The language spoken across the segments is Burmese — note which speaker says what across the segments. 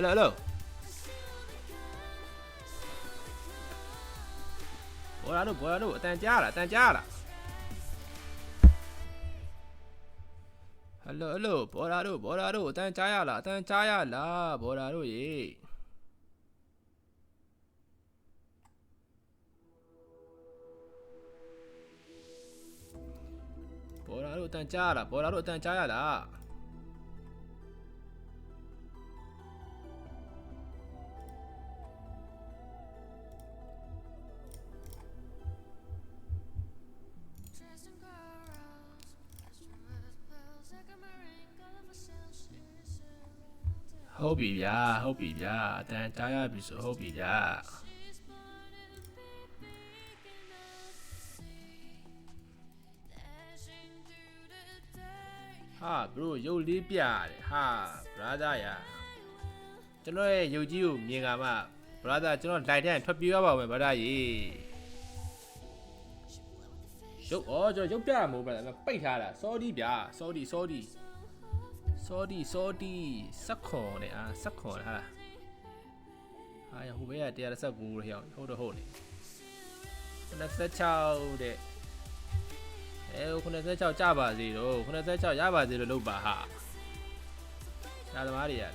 Speaker 1: ဟယ်လိုဟယ်လိုဘောလာတို့ဘောလာတို့အတန်ကြားလားအတန်ကြားလားဟယ်လိုဟယ်လိုဘောလာတို့ဘောလာတို့အတန်ကြားရလားအတန်ကြားရလားဘော ဟုတ်ပြီဗျာဟုတ်ပြီဗျာအတန်ကြားရပြီဆိုဟုတ်ပြီဗျာဟာဘရိုရုပ်လေးပြတယ်ဟာ brother ရာကျွန်တော်ရဲ့ရုပ်ကြီးကိုမြင်ကမှ brother ကျွန်တော်လိုက်တဲ့ထွက်ပြေးရပါမယ် brother ရေရုပ်ဩကျွန်တော်ရုပ်ပြရမို့ brother ပိတ်ထားတာ sorry ဗျာ sorry sorry စောဒီစောဒီစက်ခွန်နဲ့အာစက်ခွန်ဟာဟာရဟိုဘက်က119ရဟောင်းဟုတ်တော့ဟုတ်နေ96တဲ့အဲ96ကြပါစေတော့96ရပါစေလို့လုပ်ပါဟာညာသမားတွေရတယ်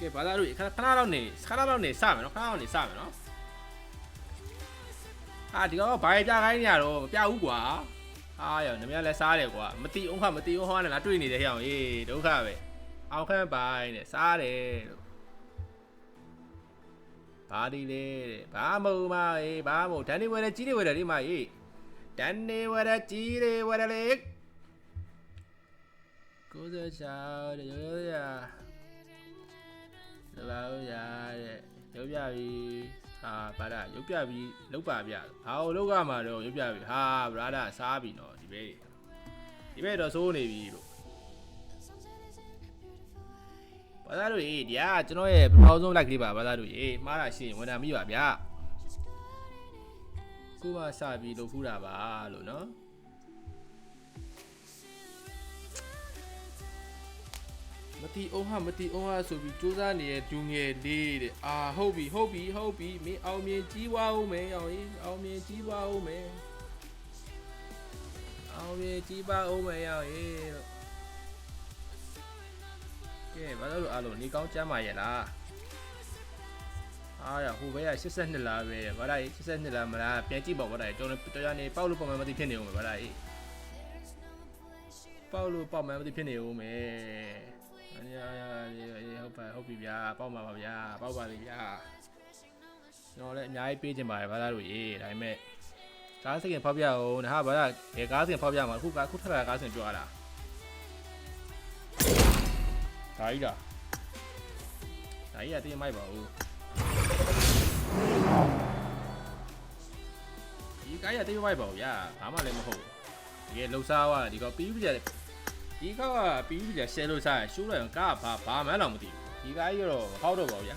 Speaker 1: ကဲဘာသာတို့ခဏခဏတော့နေခဏတော့နေစမယ်နော်ခဏတော့နေစမယ်နော် အာဒီကောင်ကဘာပြခိုင်းနေရတော့မပြဘူးကွာအာရောနမရလဲစားတယ်ကွာမတီအောင်ခမတီအောင်ဟောနဲ့ငါတွေ့နေတဲ့ဟဲ့အောင်အေးဒုက္ခပဲအောင်ခန့်ပိုင်းနဲ့စားတယ်လို့ဘာဒီလေတဲ့ဘာမဟုတ်မအေးဘာမဟုတ်ဒန်နေဝဲတယ်ကြီးနေဝဲတယ်ဒီမှာအေးဒန်နေဝဲတယ်ကြီးနေဝဲတယ်လေကိုစချာတဲ့ရောရောရလာလို့ရတဲ့ရုပ်ပြပြီ ဟာဗါဒရုပ်ပြပြီးလောက်ပါဗျဘာလို့လောက်ကမှာတော့ရုပ်ပြပြီဟာဗရာဒစားပြီနော်ဒီဘေးဒီဘေးတော့စိုးနေပြီလို့ဘာသာတို့ရေဒီကကျွန်တော်ရဲ့ပထမဆုံး like လေးပါဘာသာတို့ရေမှားတာရှိရင်ဝန်တာမိပါဗျခုမှစပြီးလုပ်ခူးတာပါလို့နော် မတီအောင်ဟာမတီအောင်ဟာဆိုပြီးစူးစမ်းနေတဲ့ဒူငယ်လေးတဲ့အာဟုတ်ပြီဟုတ်ပြီဟုတ်ပြီမင်းအောင်မြင်ကြီးွားအောင်မယ်အောင်ကြီးအောင်မြင်ကြီးပွားအောင်မယ်အောင်မြင်ကြီးပွားအောင်မယ်အောင်ကြီးလို့ကဲဘာလို့အားလုံးနေကောင်းကြမ်းပါရဲ့လားအားရဟိုဘက်က82လားပဲဘာလဲ82လားမလားပြန်ကြည့်ပါဘာလဲကျွန်တော်တော်ရနေပေါက်လို့ပုံမှန်မသိဖြစ်နေဦးမယ်ဘာလဲပေါက်လို့ပေါက်မှန်မသိဖြစ်နေဦးမယ် အေးအေးဟုတ်ပါဟုတ်ပြီဗျာပေါက်ပါပါဗျာပေါက်ပါပြီဗျာကျွန်တော်လည်းအများကြီးပေးချင်ပါတယ်ဘာသာတို့ရေဒါပေမဲ့ကားစင်ဖောက်ပြအောင်ဟာဘာသာဘယ်ကားစင်ဖောက်ပြမှာအခုကအခုထပ်လာကားစင်ပြောရတာဒါကြီးလားဒါကြီးကတင်းမိုက်ပါဘူးဒီကားရတင်းမိုက်ပါဘူးဗျာဘာမှလည်းမဟုတ်ဘူးတကယ်လှူစားသွားဒီကောင်ပြီးပြီကြတယ် ဒီကောက်က PVP ကရှယ်လို့စားရရှိုးလိုက်ရင်ကားဘာဘာမှန်းတော့မသိဘူးဒီကားကြီးတော့ဟောက်တော့ပါဗျာ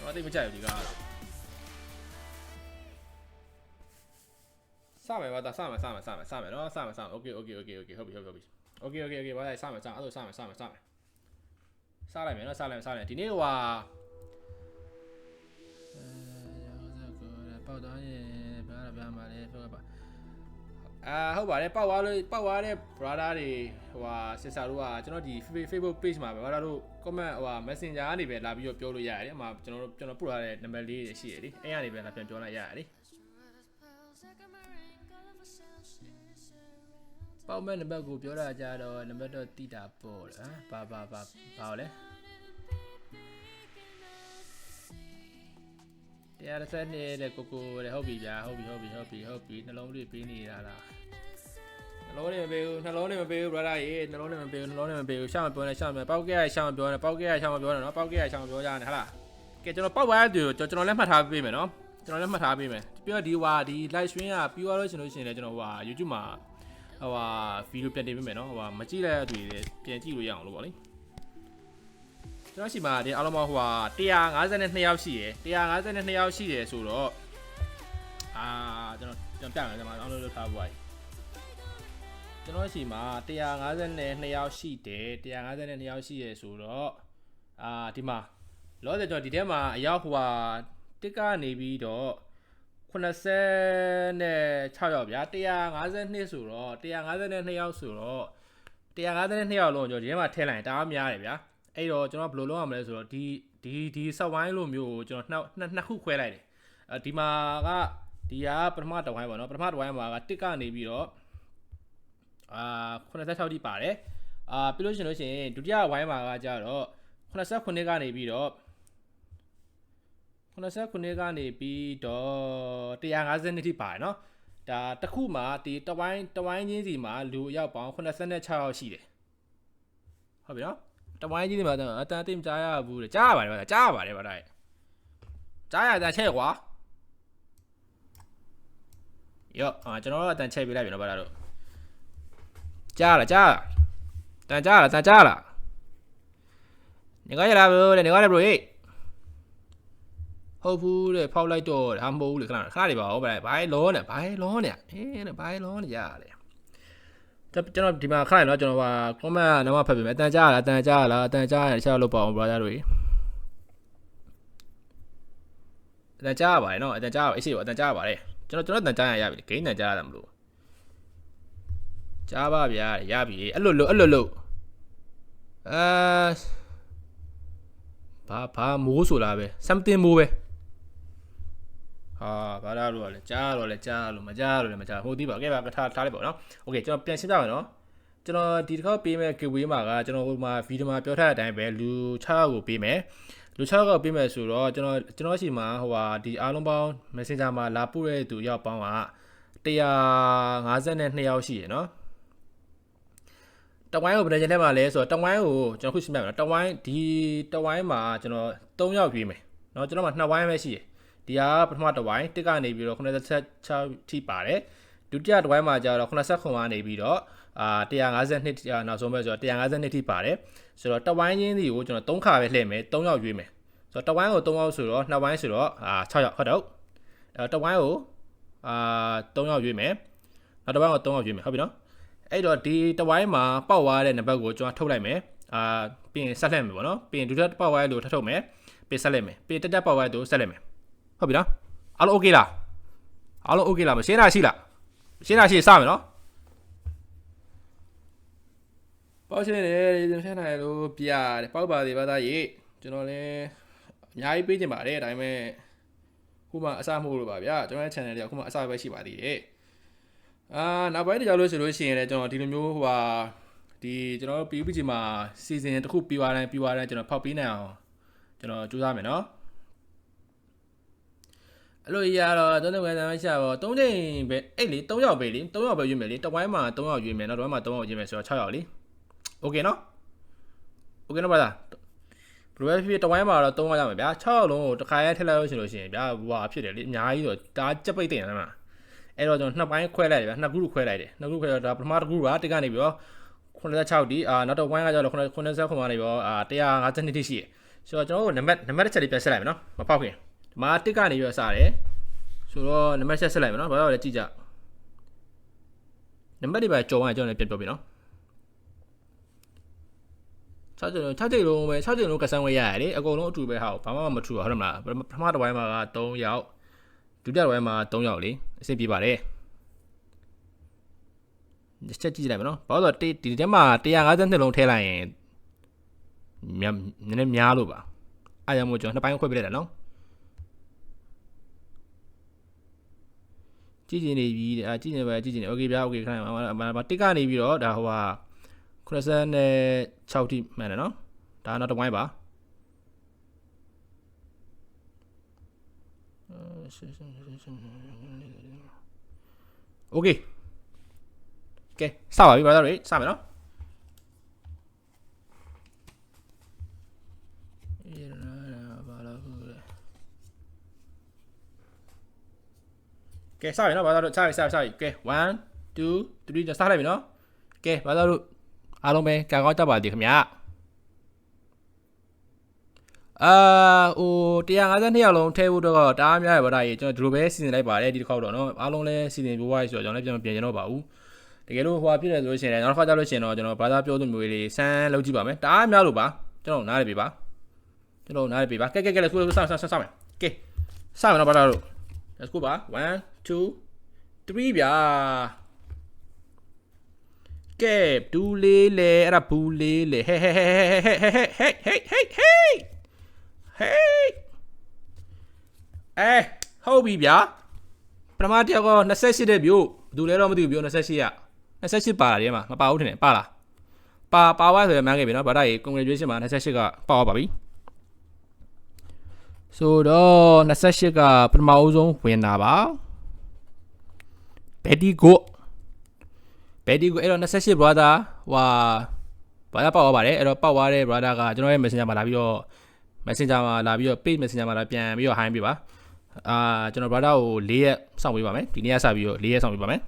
Speaker 1: တော့တိတ်မကြိုက်ဘူးဒီကားကတော့စမယ်ပါဒါစမယ်စမယ်စမယ်စမယ်နော်စမယ်စမယ် okay okay okay okay ဟုတ်ပြီဟုတ်ပြီဟုတ်ပြီ okay okay okay ပါဒါစမယ်စမယ်အဲ့လိုစမယ်စမယ်စမယ်စလိုက်မယ်နော်စလိုက်မယ်စလိုက်ဒီနေ့ဟိုဟာအဲရောစကောပေါ့တော့ရင်ဘာရပါမလဲဖောက်ပါ အာဟုတ်ပါတယ်ပောက်သွားလို့ပောက်သွားတဲ့ brother တွေဟိုဟာ sister တို့ကကျွန်တော်ဒီ Facebook page မှာပဲ brother တို့ comment ဟိုဟာ messenger ကနေပဲလာပြီးတော့ပြောလို့ရတယ်အမှကျွန်တော်တို့ကျွန်တော်ပို့ထားတဲ့ number လေးတွေရှိရလေအဲ့ကနေပဲလာပြန်ပြောလိုက်ရတယ်လေပေါက်မဲ့နံပါတ်ကိုပြောတာကြတော့နံပါတ်တော့တိတာပေါ့လေဟမ်ဘာဘာဘာဘာလဲ တရားတစ်ဆက်နေတဲ့ကိုကိုတဲ့ဟုတ်ပြီဗျာဟုတ်ပြီဟုတ်ပြီဟုတ်ပြီဟုတ်ပြီနှလုံးလေးပေးနေတာလားနှလုံးနဲ့မပေးဘူးနှလုံးနဲ့မပေးဘူး brother ရေနှလုံးနဲ့မပေးဘူးနှလုံးနဲ့မပေးဘူးရှောင်းမပြောနဲ့ရှောင်းမပေါက်ကြရရှောင်းမပြောနဲ့ပေါက်ကြရရှောင်းမပြောနဲ့နော်ပေါက်ကြရရှောင်းမပြောကြနဲ့ဟာလားကဲကျွန်တော်ပေါက်ပါရတူကျွန်တော်လည်းမှတ်ထားပေးမယ်နော်ကျွန်တော်လည်းမှတ်ထားပေးမယ်ပြီးတော့ဒီဟွာဒီ live stream ကပြီးသွားလို့ရှင်လို့ရှင်လည်းကျွန်တော်ဟွာ YouTube မှာဟွာဗီဒီယိုပြန်တင်ပေးမယ်နော်ဟွာမကြည့်တဲ့သူတွေပြန်ကြည့်လို့ရအောင်လို့ပေါ့လေ ကျွန်တော်ရှိမှာဒီအားလုံးဟွာ152ယောက်ရှိရယ်152ယောက်ရှိတယ်ဆိုတော့အာအာကျွန်တော်ကျွန်တော်ပြမယ်ကျွန်တော်အောင်းလို့လုပ်ထားပွားကျွန်တော်ရှိမှာ152ယောက်ရှိတယ်152ယောက်ရှိရဆိုတော့အာဒီမှာလောဆယ်ကျွန်တော်ဒီထဲမှာအရောက်ဟိုဟာတစ်ကနေပြီးတော့86ယောက်ဗျာ152ဆိုတော့152ယောက်ဆိုတော့152ယောက်လုံးကျွန်တော်ဒီထဲမှာထည့်လိုက်ရင်တအားများတယ်ဗျာ အဲ့တော့ကျွန်တော်ဘယ်လိုလုပ်ရမလဲဆိုတော့ဒီဒီဒီဆက်ဝိုင်းလိုမျိုးကိုကျွန်တော်နှစ်နှစ်ခုခွဲလိုက်တယ်အဲဒီမှာကဒီကပထမတစ်ဝိုင်းပေါ့နော်ပထမတစ်ဝိုင်းမှာကတစ်ကနေပြီးတော့အာ86တိပါတယ်အာပြီးလို့ရှိရင်လို့ရှိရင်ဒုတိယဝိုင်းမှာကကြတော့89ကနေပြီးတော့89ကနေပြီးတော့150တိပါတယ်နော်ဒါတစ်ခုမှာဒီတဝိုင်းတဝိုင်းချင်းစီမှာလူအယောက်ပေါင်း86ယောက်ရှိတယ်ဟုတ်ပြီနော် တဝိုင်းချင်းစီမှာတော့အတန်တိမကြားရဘူးတဲ့ကြားရပါတယ်ဗျာကြားရပါတယ်ဗျာဒါကြားရတဲ့ချက်ကွာယောအာကျွန်တော်တို့အတန်ချက်ပြလိုက်ပြီနော်ဗျာတို့ကြားလားကြားလားတန်ကြားလားတန်ကြားလားနေကြရလားဘရိုတဲ့နေကြရဘရိုဟေးဟုတ်ဘူးတဲ့ဖောက်လိုက်တော့ဟာမဟုတ်ဘူးလေခဏခဏလေးပါဟုတ်ပါလားဘိုင်းလောနဲ့ဘိုင်းလောနဲ့အေးတဲ့ဘိုင်းလောနဲ့ရတယ် ကျွန်တော်ဒီမှာခဏနော်ကျွန်တော်ဟာ comment နံပါတ်ဖတ်ပေးမယ်အတန်ကြားလားအတန်ကြားလားအတန်ကြားရင်တခြားလို့ပေါ့အောင် brother တို့အတန်ကြားပါတယ်နော်အတန်ကြားပါအေးစီအတန်ကြားပါတယ်ကျွန်တော်ကျွန်တော်အတန်ကြားရရပြီဂိမ်းတန်ကြားရတာမလို့ကြားပါဗျာရပြီအဲ့လိုလို့အဲ့လိုလို့အဲဘာဘာမိုးဆိုတာပဲ something မိုးပဲ ဟာဘာလာလို့လဲကြားတော့လဲကြားလို့မကြားတော့လဲမကြားဟိုဒီပါကဲပါကထားထားလိုက်ပါနော်โอเคကျွန်တော်ပြန်ရှင်းပြမယ်နော်ကျွန်တော်ဒီတစ်ခေါက်ပေးမဲ့ giveaway မှာကကျွန်တော်ဟိုမှာဗီဒီယိုမှာပြောထားတဲ့အတိုင်းပဲလူ6ကိုပေးမယ်လူ6ကိုပေးမယ်ဆိုတော့ကျွန်တော်ကျွန်တော်ရှိမှာဟိုဟာဒီအားလုံးပေါင်း Messenger မှာလာပို့တဲ့သူရောက်ပေါင်းက152ယောက်ရှိရယ်နော်တဝိုင်းကိုဗဒကျန်ထဲမှာလဲဆိုတော့တဝိုင်းကိုကျွန်တော်ခုရှင်းပြမယ်နော်တဝိုင်းဒီတဝိုင်းမှာကျွန်တော်3ယောက်ရွေးမယ်နော်ကျွန်တော်မှာ2ဝိုင်းပဲရှိတယ် ဒီဟာပထမတဝိုင်းတစ်ကနေပြီးတော့86ထိပါတယ်ဒုတိယတဝိုင်းမှာကျတော့89ကနေပြီးတော့အာ152နောက်ဆုံးပဲဆိုတော့152ထိပါတယ်ဆိုတော့တဝိုင်းချင်းစီကိုကျွန်တော်3ခါပဲလှည့်မယ်3ယောက်ရွေးမယ်ဆိုတော့တဝိုင်းကို3ယောက်ဆိုတော့2ဝိုင်းဆိုတော့အာ6ယောက်ဟုတ်တော့အဲတဝိုင်းကိုအာ3ယောက်ရွေးမယ်နောက်တဝိုင်းကို3ယောက်ရွေးမယ်ဟုတ်ပြီနော်အဲ့တော့ဒီတဝိုင်းမှာပောက်သွားတဲ့နံပါတ်ကိုကျွန်တော်ထုတ်လိုက်မယ်အာပြီးရင်ဆက်လက်မယ်ပေါ့နော်ပြီးရင်ဒုတိယပောက်သွားတဲ့လို့ထပ်ထုတ်မယ်ပြီးဆက်လက်မယ်ပြီးတက်တက်ပောက်သွားတဲ့လို့ဆက်လက်မယ် ဟုတ်ပြီနော်အားလုံး okay လားအားလုံး okay လားမရှင်းတာရှိလားရှင်းတာရှိစမယ်နော်ပေါက်ရှင်းတယ်ကျွန်တော်ရှင်းနိုင်လို့ပြရတယ်ပေါက်ပါသေးပါသားကြီးကျွန်တော်လည်းအများကြီးပေးချင်ပါတယ်ဒါပေမဲ့ခုမှအစမဟုတ်လို့ပါဗျာကျွန်တော်ရဲ့ channel တွေကခုမှအစပဲရှိပါသေးတယ်အာနောက်ပိုင်းကြောက်လို့ဆိုလို့ရှိရင်လည်းကျွန်တော်ဒီလိုမျိုးဟိုဟာဒီကျွန်တော် PUBG မှာ season တစ်ခုပြီးသွားတိုင်းပြီးသွားတိုင်းကျွန်တော်ဖောက်ပေးနိုင်အောင်ကျွန်တော်ကြိုးစားမယ်နော် အဲ့လိုရတော့တုံးတုံးကစားရှာတော့၃ချိန်ပဲအဲ့လေ၃ယောက်ပဲလေ၃ယောက်ပဲရွေးမယ်လေတစ်ဝိုင်းမှာ၃ယောက်ရွေးမယ်နောက်တစ်ဝိုင်းမှာ၃ယောက်ရွေးမယ်ဆိုတော့6ယောက်လေโอเคနော်โอเคနော်ပါလားဘယ်လိုပဲဖြစ်တစ်ဝိုင်းမှာတော့၃ယောက်ရမယ်ဗျာ6ယောက်လုံးကိုတစ်ခါရဲထည့်လိုက်လို့ရှိလို့ရှိရင်ဗျာဟိုဟာဖြစ်တယ်လေအများကြီးဆိုဒါကြက်ပိတ်တင်တယ်မှာအဲ့တော့ကျွန်တော်နှစ်ပိုင်းခွဲလိုက်တယ်ဗျာနှစ်ခုခွဲလိုက်တယ်နှစ်ခုခွဲတော့ဒါပထမတစ်ခုကတစ်ကနေပြီးတော့86ဒီအာနောက်တော့ဝိုင်းကကျတော့89ခုမှနေပြီးတော့အာ152တိရှိရဆိုတော့ကျွန်တော်တို့နံပါတ်နံပါတ်တစ်ချက်လေးပြန်ဆက်လိုက်မယ်နော်မဖောက်ခင် ဒီမှာတစ်ကနေပြီးတော့စတယ်ဆိုတော့နံပါတ်ဆက်ဆက်လိုက်မယ်နော်ဘာလို့လဲကြည့်ကြနံပါတ်တွေပဲကြော်ရင်ကျွန်တော်လည်းပြန်ပြောပြနော်6ကျုံ6ကျုံလုံးပဲ6ကျုံလုံးကဆန်းဝဲရရလေအကုန်လုံးအတူပဲဟာဘာမှမထူပါဟုတ်မလားပထမတစ်ပိုင်းမှာက3ယောက်ဒုတိယတစ်ပိုင်းမှာ3ယောက်လေအဆင်ပြေပါတယ်ချက်ကြည့်လိုက်မယ်နော်ဘာလို့လဲဒီထဲမှာ152လုံးထည့်လိုက်ရင်များနည်းနည်းများလို့ပါအားရမို့ကျွန်တော်နှစ်ပိုင်းခွဲပြလိုက်တာနော် ကြည့်ကျင်နေပြီအာကြည့်နေပဲကြည့်ကျင်နေโอเคဗျာโอเคခဏမှာတစ်ကနေပြီးတော့ဒါဟိုဟာ96ထိမှန်တယ်နော်ဒါနောက်တစ်ဝိုင်းပါโอเคကဲစပါပြီ brother တွေစမယ်နော် ကဲစပြီနော်ဘာသာတို့စပြီစပြီစပြီကဲ1 2 3จะစလိုက်ပြီနော်ကဲဘာသာတို့အားလုံးပဲကံကောင်းတတ်ပါသည်ခင်ဗျာအာဟို152ရောက်လုံးထဲဖို့တော့တအားများရပါဒါကြီးကျွန်တော်ဒီလိုပဲစီစဉ်လိုက်ပါတယ်ဒီတစ်ခေါက်တော့နော်အားလုံးလည်းစီစဉ်ပြသွားပြီဆိုတော့ကျွန်တော်လည်းပြန်မပြင်ကြတော့ပါဘူးတကယ်လို့ဟိုဟာဖြစ်တယ်ဆိုလို့ရှိရင်လည်းနောက်တစ်ခါကျလို့ရှိရင်တော့ကျွန်တော်ဘာသာပြောသူမျိုးလေးစမ်းလုပ်ကြည့်ပါမယ်တအားများလို့ပါကျွန်တော်နားရပြီပါကျွန်တော်နားရပြီပါကဲကဲကဲ let's go let's go စမ်းစမ်းစမ်းမယ်ကဲစမ်းမယ်နော်ဘာသာတို့ let's go ပါ1 2 3ဗျာကဲဘူးလေးလေအဲ့ဒါဘူးလေးလေဟဲဟဲဟဲဟဲဟဲဟဲဟဲဟဲဟဲဟဲဟဲဟဲဟဲဟဲဟေးအဲဟုတ်ပြီဗျာပထမတစ်ယောက်က28တဲ့ဗျို့ဘယ်သူလဲတော့မသိဘူးဗျို့28ရ28ပါလာတယ်မှာမပါဘူးထင်တယ်ပါလားပါပါဝါဆိုရမှန်းခဲ့ပြီနော်ဗါဒါကြီး congratulation မှာ28ကပါသွားပါပြီဆိုတော့28ကပထမအဦးဆုံးဝင်တာပါ ဘက်ဒီကိုဘက်ဒီကိုအဲ့တော့28 brother ဟွာဘာသာပေါက်သွားပါတယ်အဲ့တော့ပေါက်သွားတဲ့ brother ကကျွန်တော်ရဲ့ messenger မှာလာပြီးတော့ messenger မှာလာပြီးတော့ page messenger မှာလာပြန်ပြီးတော့ high ပေးပါအာကျွန်တော် brother ကို၄ရက်စောင့်ပေးပါမယ်ဒီနေ့ကစပြီးတော့၄ရက်စောင့်ပေးပါမယ်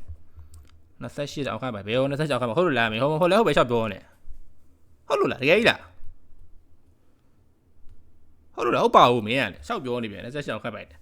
Speaker 1: 28အောက်ခါပါဘယ်ဟို28အောက်ခါပါဟုတ်လို့လားမေဟုတ်ဟုတ်လဲဟုတ်ပဲရှောက်ပြောနေဟုတ်လို့လားတကယ်ကြီးလားဟုတ်လို့လားဟုတ်ပါဘူးမင်းကလေရှောက်ပြောနေပြန်28အောက်ခါပါ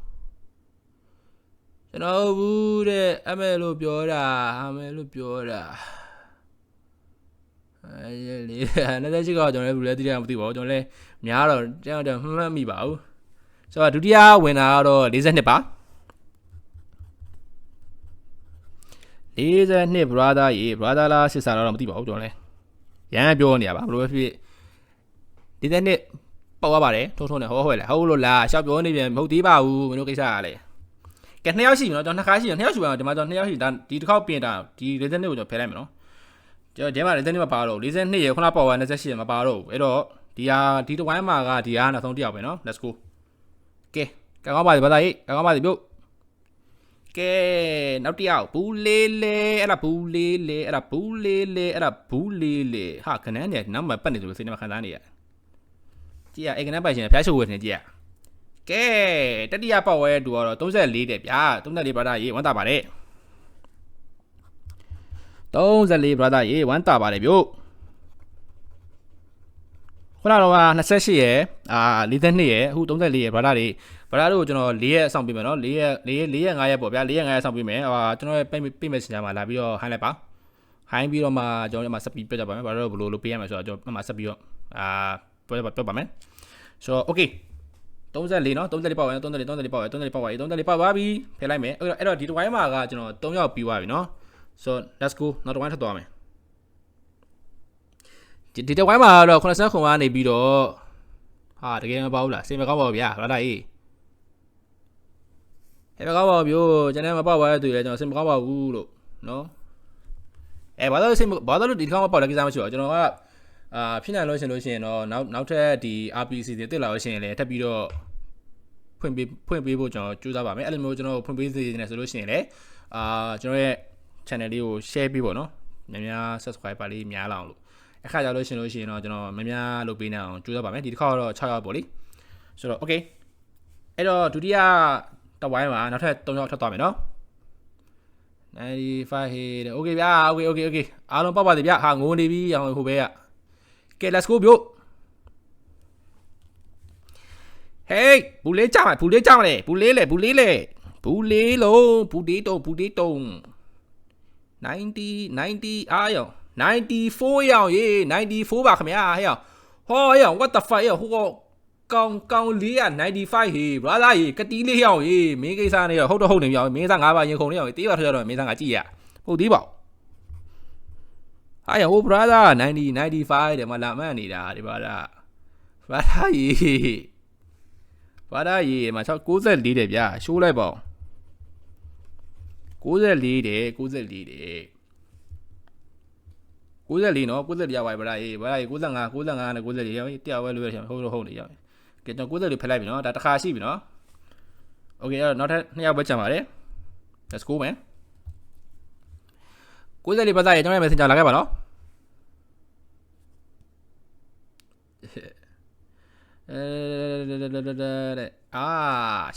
Speaker 1: ကျွန်တော်ဘူးတဲ့အမဲလို့ပြောတာအမဲလို့ပြောတာအဲလေနှစ်သက်ရှိကတော့ကျွန်တော်လည်းဘူးလဲတိကျမသိပါဘူးကျွန်တော်လည်းများတော့ကျွန်တော်မှတ်မှတ်မိပါဘူးဆိုတော့ဒုတိယဝင်တာကတော့42ပါ42 brother ရေ brother လား sister လားတော့မသိပါဘူးကျွန်တော်လည်းရမ်းပြောနေရပါဘယ်လိုပဲဖြစ်ဖြစ်42ပေါက်သွားပါတယ်ထုံးထုံးနဲ့ဟောဟောလေဟုတ်လို့လားရှောက်ပြောနေပြန်မဟုတ်သေးပါဘူးမင်းတို့ကိစ္စကလည်း ကဲနှစ်ယောက်ရှိပြီနော်ကျွန်တော်နှစ်ခါရှိတယ်နှစ်ယောက်ရှိပါတော့ဒီမှာကျွန်တော်နှစ်ယောက်ရှိဒါဒီတစ်ခေါက်ပြင်တာဒီ42ကိုကျွန်တော်ဖယ်လိုက်မယ်နော်ကျွန်တော်ဒီမှာ42မပါတော့42ရေခုနပေါက်သွား28ရေမပါတော့ဘူးအဲ့တော့ဒီဟာဒီတစ်ဝိုင်းမှာကဒီဟာနောက်ဆုံးတစ်ယောက်ပဲနော် let's go ကဲကကောင်းပါပြီဘာသာရေးကကောင်းပါပြီပြုတ်ကဲနောက်တစ်ယောက်ဘူးလေးလေးအဲ့ဒါဘူးလေးလေးအဲ့ဒါဘူးလေးလေးအဲ့ဒါဘူးလေးလေးဟာခဏန်းနေနောက်မှပတ်နေလို့စိတ်ထဲမှာခံစားနေရကြည့်ရအဲ့ခဏန်းပိုက်ရှင်ဖျားချိုးဝယ်နေကြည့်ရ ကဲတတိယပေါက်ဝဲတူကတော့34တဲ့ဗျာ34 brother ရေးဝမ်းတာပါတယ်34 brother ရေးဝမ်းတာပါတယ်ပြုတ်ခုနကတော့28ရယ်အာ42ရယ်အခု34ရယ် brother တွေ brother တို့ကိုကျွန်တော်4ရက်အဆောင်ပေးမယ်နော်4ရက်4ရက်4ရက်5ရက်ပေါ့ဗျာ4ရက်5ရက်အဆောင်ပေးမယ်ဟာကျွန်တော်ရဲ့ pay pay messenger မှာလာပြီးတော့ high လိုက်ပါ high ပြီးတော့မှကျွန်တော်ဒီမှာဆက်ပြီးပြတ်ကြပါမယ် brother တို့ဘယ်လိုလုပ်ပေးရမလဲဆိုတော့ကျွန်တော်မှဆက်ပြီးတော့အာပြောပြပြပါမယ်ဆိုတော့ okay 34နော်34ပေါက်ရ34 34ပေါက်ရ34ပေါက်ပါ34ပေါက်ပါပြီဖယ်လိုက်မယ်အဲ့တော့အဲ့တော့ဒီတစ်ဝိုင်းမှာကကျွန်တော်3ယောက်ပြီးသွားပြီနော် so let's go နောက်တစ်ဝိုင်းထပ်သွားမယ်ဒီဒီတစ်ဝိုင်းမှာတော့80ခုကနေပြီးတော့ဟာတကယ်မပေါဘူးလားစိတ်မကောင်းပါဘူးဗျာရတာအေးဟဲ့မကောင်းပါဘူးဗျို့ကျွန်တော်မပေါက်ပါတဲ့သူလည်းကျွန်တော်စိတ်မကောင်းပါဘူးလို့နော်အဲဘာလို့စိတ်ဘာလို့ဒီတစ်ခါမပေါက်လဲကိစ္စမရှိပါဘူးကျွန်တော်က အာဖြစ်နိုင်လို့ရှင်လို့ရှိရင်တော့နောက်နောက်ထပ်ဒီ RPC တွေတက်လာလို့ရှိရင်လည်းထပ်ပြီးတော့ဖွင့်ပေးဖွင့်ပေးဖို့ကျွန်တော်ကြိုးစားပါမယ်အဲ့လိုမျိုးကျွန်တော်ဖွင့်ပေးစီနေဆိုလို့ရှိရင်လည်းအာကျွန်တော်ရဲ့ channel လေးကို share ပေးပေါ့နော်များများ subscriber လေးများလာအောင်လို့အခါကြလို့ရှင်လို့ရှိရင်တော့ကျွန်တော်များများလုပ်ပေးနေအောင်ကြိုးစားပါမယ်ဒီတစ်ခါတော့6ရောက်ပေါ့လေဆိုတော့ okay အဲ့တော့ဒုတိယတဝိုင်းမှာနောက်ထပ်3ရောက်ထပ်သွားမယ်နော်95 hit okay ဗျာ okay okay okay အားလုံးပေါက်ပါသေးဗျာဟာငိုနေပြီအောင်ဟိုဘဲက ကဲ let's go ဗျို့ hey ဘူးလေးကြမှာဘူးလေးကြမှာလေဘူးလေးလေဘူးလေးလေဘူးလေးလုံးဘူးတီတုံဘူးတီတုံ90 90အားရော94ရောင်ရေး94ပါခင်ဗျာဟဲ့ရောဟောရော what the fuck ရောဟိုကောင်ကောင်လေးက95ဟေး brother ရေကတိလေးရောင်ရေးမင်းကိစ္စနေရောဟုတ်တော့ဟုတ်နေပြီအောင်မင်းစား၅ပါးရင်ခုန်လေးရောတေးပါထွက်တော့မင်းစားကကြည့်ရဟုတ်သေးပါ ဟာရောဟို brother 90 95တဲ့မလာမှန်နေတာဒီ brother brother ရေ brother ရေမှာ694တဲ့ဗျာရှိုးလိုက်ပါ94တဲ့94တဲ့94နော်94ရပါဗျာရေဗျာရေ95 95နဲ့94ရောတရားဝဲလို့ရဟုတ်ဟုတ်နေရောကဲကျွန်တော်90လေးဖက်လိုက်ပြီနော်ဒါတစ်ခါရှိပြီနော် โอเคအဲ့တော့နောက်ထပ်နှစ်ယောက်ပဲကျန်ပါတယ် let's go man ကိုယ်စားလေးပါသားရေကျွန်တော်ရဲ့ messenger လာခဲ့ပါနော် အဲတဲ့အာ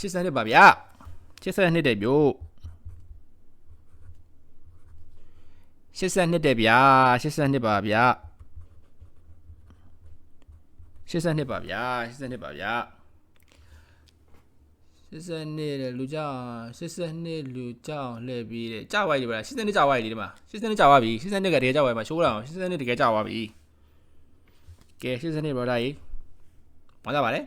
Speaker 1: 80နှစ်ပါဗျာ80နှစ်တဲ့ပြို့80နှစ်တဲ့ဗျာ80နှစ်ပါဗျာ80နှစ်ပါဗျာ80နှစ်ပါဗျာ80နှစ်တဲ့လူကြောင်80နှစ်လူကြောင်လှည့်ပြီးတဲ့ကြာဝိုက်လေပါလား80နှစ်ကြာဝိုက်လေဒီမှာ80နှစ်ကြာဝါပြီ80နှစ်ကတကယ်ကြာဝိုက်မှာရှိုးလာအောင်80နှစ်တကယ်ကြာဝါပြီကဲ80နှစ် brother ကြီး မကြပါနဲ့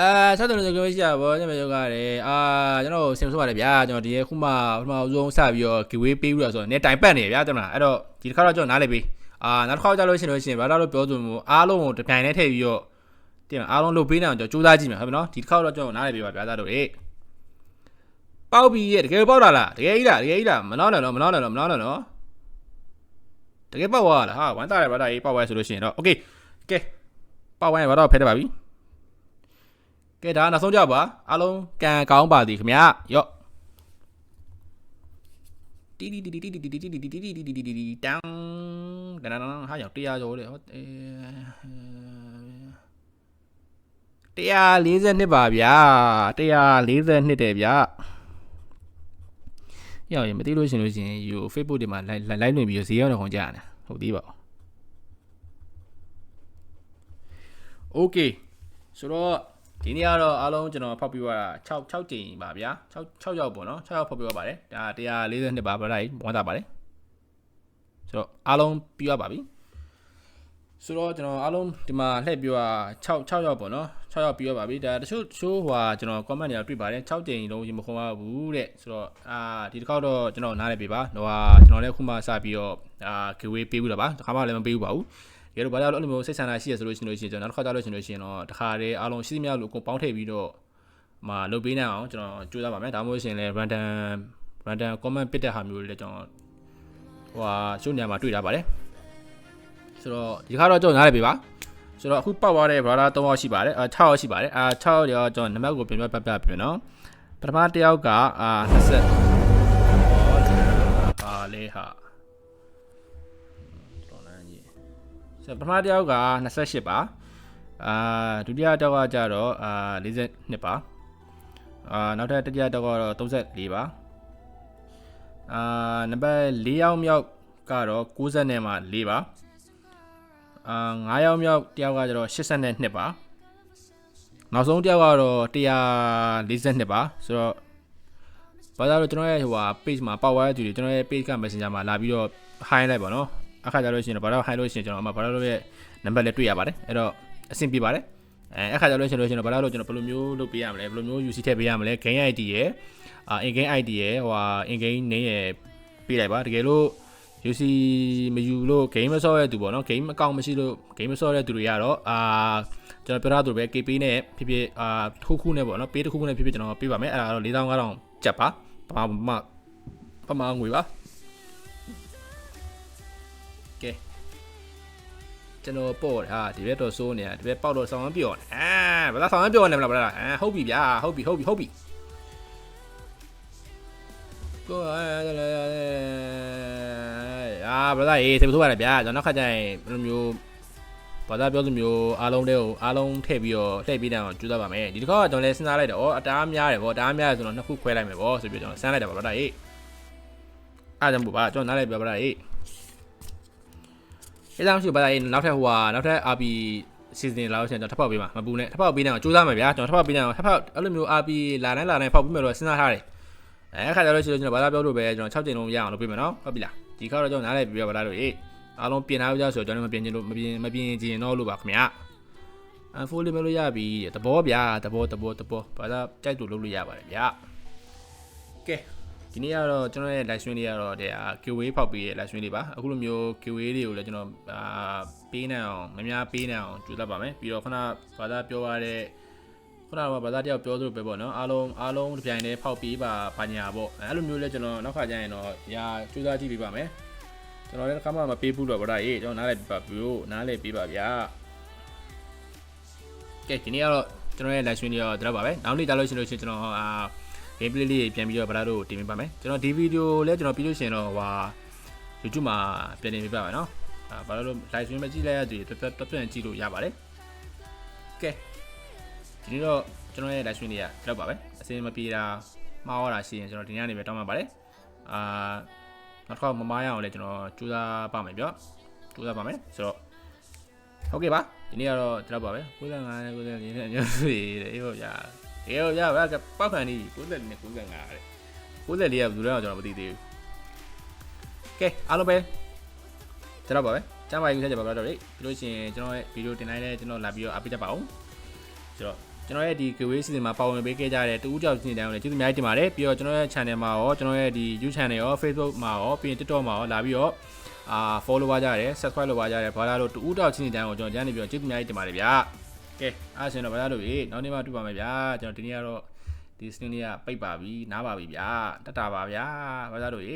Speaker 1: အာဆက်တယ်လို့ပြောရှိရပါဘောညမယောကရတယ်အာကျွန်တော်စင်ဆိုးပါတယ်ဗျာကျွန်တော်ဒီခုမှပထမအဆုံးစပြီးတော့ giveaway ပေးပြီးတော့ဆိုတော့နေတိုင်ပတ်နေဗျာကျွန်တော်အဲ့တော့ဒီတစ်ခါတော့ကျွန်တော်နားလေပြီအာနောက်တစ်ခါကြာလို့ရှိရင်လို့ရှိရင်ဘာလို့ပြောဆိုမှုအားလုံးကိုတစ်ပြိုင်တည်းထည့်ပြီးတော့တင်အားလုံးလုပ်ပေးနေအောင်ကျွန်တော်စူးစမ်းကြည့်မယ်ဟုတ်ပြီနော်ဒီတစ်ခါတော့ကျွန်တော်နားလေပြီပါဗျာသားတို့ရေပေါက်ပြီးရဲ့တကယ်ပေါက်လာလားတကယ်ကြီးလားတကယ်ကြီးလားမနောက်နဲ့တော့မနောက်နဲ့တော့မနောက်နဲ့တော့တကယ်ပေါက်သွားလားဟာဝမ်းတာရပါတာကြီးပေါက်သွားဆိုလို့ရှိရင်တော့โอเคကဲ ပေါက်ဝိုင်းရပါတော့ဖဲတယ်ပါပြီကဲဒါနောက်ဆုံးကြပါအားလုံးကံကောင်းပါသည်ခင်ဗျာရော့တီတီတီတီတီတီတီတီတီတီတီတီတီတီတီတန်းတန်းတန်းဟာရောက်တရားကျော်လေဟော142ပါဗျာ142တယ်ဗျာရောက်ရင်မသိလို့ရှင်လို့ရှင်ယူ Facebook တွေမှာ live live လွှင့်ပြီးဈေးရောက်တော့ခွန်ကြရတယ်ဟုတ်သေးပါဘူး Okay ဆိုတော့ဒီနေ့ကတော့အားလုံးကျွန်တော်ဖောက်ပြသွားတာ6 6ကြိမ်ပါဗျာ6 6ရောက်ပေါ့နော်6ရောက်ဖောက်ပြသွားပါတယ်ဒါ142ပါဗလာကြီးဝမ်းသာပါတယ်ဆိုတော့အားလုံးပြီးသွားပါပြီဆိုတော့ကျွန်တော်အားလုံးဒီမှာလှည့်ပြသွား6 6ရောက်ပေါ့နော်6ရောက်ပြီးသွားပါပြီဒါတချို့ချိုးဟွာကျွန်တော် comment တွေတွေ့ပါတယ်6ကြိမ်လုံးရင်မခွန်ပါဘူးတဲ့ဆိုတော့အာဒီတစ်ခေါက်တော့ကျွန်တော်နားလည်ပြီပါဟိုဟာကျွန်တော်လည်းခုမှစပြီးတော့အာ giveaway ပေးဘူးလားပါတစ်ခါမှလည်းမပေးဘူးပါဘူး ရေတော့ဘာလို့အဲ့လိုမျိုးစိတ်ဆန္ဒရှိရဆိုလို့ရှိရင်လို့ရှိရင်ကျွန်တော်နောက်တစ်ခါကြားလို့ရှိရင်လို့ရှိရင်တော့တခါတည်းအားလုံးရှိသမျှလို့အကုန်ပေါင်းထည့်ပြီးတော့မှာလုပ်ပေးနိုင်အောင်ကျွန်တော်ကြိုးစားပါမယ်ဒါမှမဟုတ်ရှင်လဲ random random comment ပစ်တဲ့ဟာမျိုးတွေလည်းကျွန်တော်ဟိုဟာရှုနေရာမှာတွေ့ထားပါတယ်ဆိုတော့ဒီခါတော့ကျွန်တော်နားလည်ပြီပါဆိုတော့အခုပောက်သွားတဲ့ brother 3ယောက်ရှိပါတယ်အာ6ယောက်ရှိပါတယ်အာ6ယောက်ကျွန်တော်နံပါတ်ကိုပြင်ပြပြပြပြင်နော်ပထမတစ်ယောက်ကအာ20ပါလေဟာ ဆိုတော့ပထမတစ်ယောက်က28ပါအာဒုတိယတစ်ယောက်ကကြတော့အာ42ပါအာနောက်ထပ်တတိယတစ်ယောက်ကတော့34ပါအာနံပါတ်4ယောက်မြောက်ကတော့90နဲ့မှ4ပါအာ9ယောက်မြောက်တစ်ယောက်ကကျတော့82ပါနောက်ဆုံးတစ်ယောက်ကတော့142ပါဆိုတော့ဘာသာလို့ကျွန်တော်ရဲ့ဟိုဟာ page မှာပေါက်သွားတဲ့သူတွေကျွန်တော်ရဲ့ page က messenger မှာလာပြီးတော့ hi လိုက်ပါနော် အခါကြလို့ရှိရင်တော့ဘာလို့ hi လို့ရှိရင်ကျွန်တော်အမဘာလို့ရဲ့ number လည်းတွေ့ရပါတယ်အဲ့တော့အဆင်ပြေပါတယ်အဲအခါကြလို့ရှိရင်လို့ရှိရင်တော့ဘာလို့ကျွန်တော်ဘယ်လိုမျိုးလုပ်ပေးရမလဲဘယ်လိုမျိုး UC ထည့်ပေးရမလဲ gain ID ရယ်အာ in gain ID ရယ်ဟိုဟာ in gain name ရယ်ပေးလိုက်ပါတကယ်လို့ UC မယူလို့ game မဆော့ရတဲ့သူပေါ့နော် game account မရှိလို့ game မဆော့ရတဲ့သူတွေကတော့အာကျွန်တော်ပြောထားသလိုပဲ KP နဲ့ဖြစ်ဖြစ်အာတစ်ခုခုနဲ့ပေါ့နော်ပေးတစ်ခုခုနဲ့ဖြစ်ဖြစ်ကျွန်တော်ပေးပါမယ်အဲ့ဒါတော့4500ကျပ်ပါပမာပမာပမာငွေပါ ကျွန်တော်ပေါ့တယ်ဟာဒီဘက်တော့စိုးနေတာဒီဘက်ပေါက်တော့ဆောင်းမပြော့နေအာဘာသာဆောင်းမပြော့နေမလားဗျာအာဟုတ်ပြီဗျာဟုတ်ပြီဟုတ်ပြီဟုတ်ပြီကိုအာဘာသာရေးစေမဆိုးပါနဲ့ဗျာကျွန်တော်နောက်ခါကျရင်ဘယ်လိုမျိုးဘာသာပြောသူမျိုးအားလုံးတွေကိုအားလုံးထည့်ပြီးတော့လှည့်ပြီးတော့ကျူးစားပါမယ်ဒီတစ်ခါကကျွန်တော်လည်းစဉ်းစားလိုက်တော့ဩအတားများတယ်ဗောအတားများတယ်ဆိုတော့နှစ်ခုခွဲလိုက်မယ်ဗောဆိုပြီးကျွန်တော်စမ်းလိုက်တာပါဘာသာရေးအားကြောင့်ပါကျွန်တော်နားလိုက်ပြဘာသာရေး အဲဒါမှရှိပါသားရေးနောက်ထပ်ဟိုဟာနောက်ထပ် RP season လာလို့ရှိရင်ကျွန်တော်ထပ်ဖောက်ပေးမှာမပူနဲ့ထပ်ဖောက်ပေးနေအောင်စူးစမ်းမယ်ဗျာကျွန်တော်ထပ်ဖောက်ပေးနေအောင်ထပ်ဖောက်အဲ့လိုမျိုး RP လာတိုင်းလာတိုင်းဖောက်ပြီးမယ်လို့စဉ်းစားထားတယ်အဲခါကြလို့ရှိရင်ကျွန်တော်ဘာသာပြောလို့ပဲကျွန်တော်6ကြိမ်လုံးရအောင်လုပ်ပေးမယ်နော်ဟုတ်ပြီလားဒီခါတော့ကျွန်တော်နားလိုက်ပြီးပြပါလားလို့ရေးအားလုံးပြင်ထားကြဆိုတော့ကျွန်တော်မပြင်ချင်လို့မပြင်မပြင်ချင်တော့လို့ပါခင်ဗျာအဖိုးလေးမလို့ရပြီတဘောဗျာတဘောတဘောတဘောဘာသာကြိုက်တူလုပ်လို့ရပါတယ်ဗျာကဲ ဒီနေ့ကတော့ကျွန်တော်ရဲ့ live stream လေးကတော့တဲ့ giveaway ဖောက်ပေးရဲ့ live stream လေးပါအခုလိုမျိုး giveaway တွေကိုလည်းကျွန်တော်အာပေးနိုင်အောင်မများပေးနိုင်အောင်ကြိုးစားပါမယ်ပြီးတော့ခုနဘာသာပြောရတဲ့ခုနကဘာသာတယောက်ပြောသလိုပဲပေါ့နော်အားလုံးအားလုံးတစ်ပြိုင်တည်းဖောက်ပေးပါပါညာပေါ့အဲ့လိုမျိုးလဲကျွန်တော်နောက်ခါကျရင်တော့ညာကြိုးစားကြည့်ပေးပါမယ်ကျွန်တော်လည်းတစ်ခါမှမပေးဘူးတော့ဗောဒါရေးကျွန်တော်နားလည်ပြပါဘူးနားလည်ပေးပါဗျာကဲဒီနေ့ကတော့ကျွန်တော်ရဲ့ live stream တွေရောတော့ပါပဲနောက်နေ့ကြလို့ရှိလို့ရှိရင်ကျွန်တော်အာ gameplay လေးပြန်ပြီးတော့ဗလာတို့တင်ပြပါမယ်ကျွန်တော်ဒီဗီဒီယိုလည်းကျွန်တော်ပြီးလို့ရှိရင်တော့ဟို YouTube မှာပြန်တင်ပြပါမယ်နော်အာဗလာတို့ live stream ပဲကြည့်လိုက်ရသူတွေတော်တော်ပြန်ကြည့်လို့ရပါတယ်ကဲဒီနေ့တော့ကျွန်တော်ရဲ့ live stream တွေကတော့ပါပဲအစင်းမပြေတာမှားရတာရှိရင်ကျွန်တော်ဒီနေ့ကနေပဲတောင်းပါပါတယ်အာနောက်တစ်ခါမမားရအောင်လည်းကျွန်တော်ကြိုးစားပါမယ်ပြောကြိုးစားပါမယ်ဆိုတော့ဟုတ်ကဲ့ပါဒီနေ့ကတော့ဒီလောက်ပါပဲ95နဲ့94နဲ့ညစီတဲ့အေးဟု တ်ရအေးဟုတ်ရပါကပောက်ခံနေ94နဲ့95တဲ့94ကဘယ်သူလဲတော့ကျွန်တော်မသိသေးဘူးကဲအားလုံးပဲဒီလောက်ပါပဲကျမ်းပါရေးဆက်ကြပါတော့လေပြီးလို့ရှိရင်ကျွန်တော်ရဲ့ဗီဒီယိုတင်လိုက်တဲ့ကျွန်တော်လာပြီးတော့အပိတတ်ပါအောင်ဆိုတော့ကျွန်တော်ရဲ့ဒီ giveaway season မှာပါဝင်ပေးခဲ့ကြတဲ့တူဦးကြောက်စီတိုင်းကိုလည်းကျေးဇူးအများကြီးတင်ပါတယ်ပြီးတော့ကျွန်တော်ရဲ့ channel မှာရောကျွန်တော်ရဲ့ဒီ YouTube channel ရော Facebook မှာရောပြီးရင် TikTok မှာရောလာပြီးတော့အာ follow ပါကြရတယ် subscribe လုပ်ပါကြရတယ်ဘာသာလို့တူဦးတောက်ချင်းတိုင်းကိုကျွန်တော်ကျန်းနေပြီးတော့ကျေးဇူးအများကြီးတင်ပါတယ်ဗျာ ကဲအားရှင်တော့ဘာသာလို့ရေနောက်နေ့မှတွေ့ပါမယ်ဗျာကျွန်တော်ဒီနေ့ကတော့ဒီ stream လေးကပိတ်ပါပြီနားပါပြီဗျာတတ်တာပါဗျာဘာသာလို့ရေ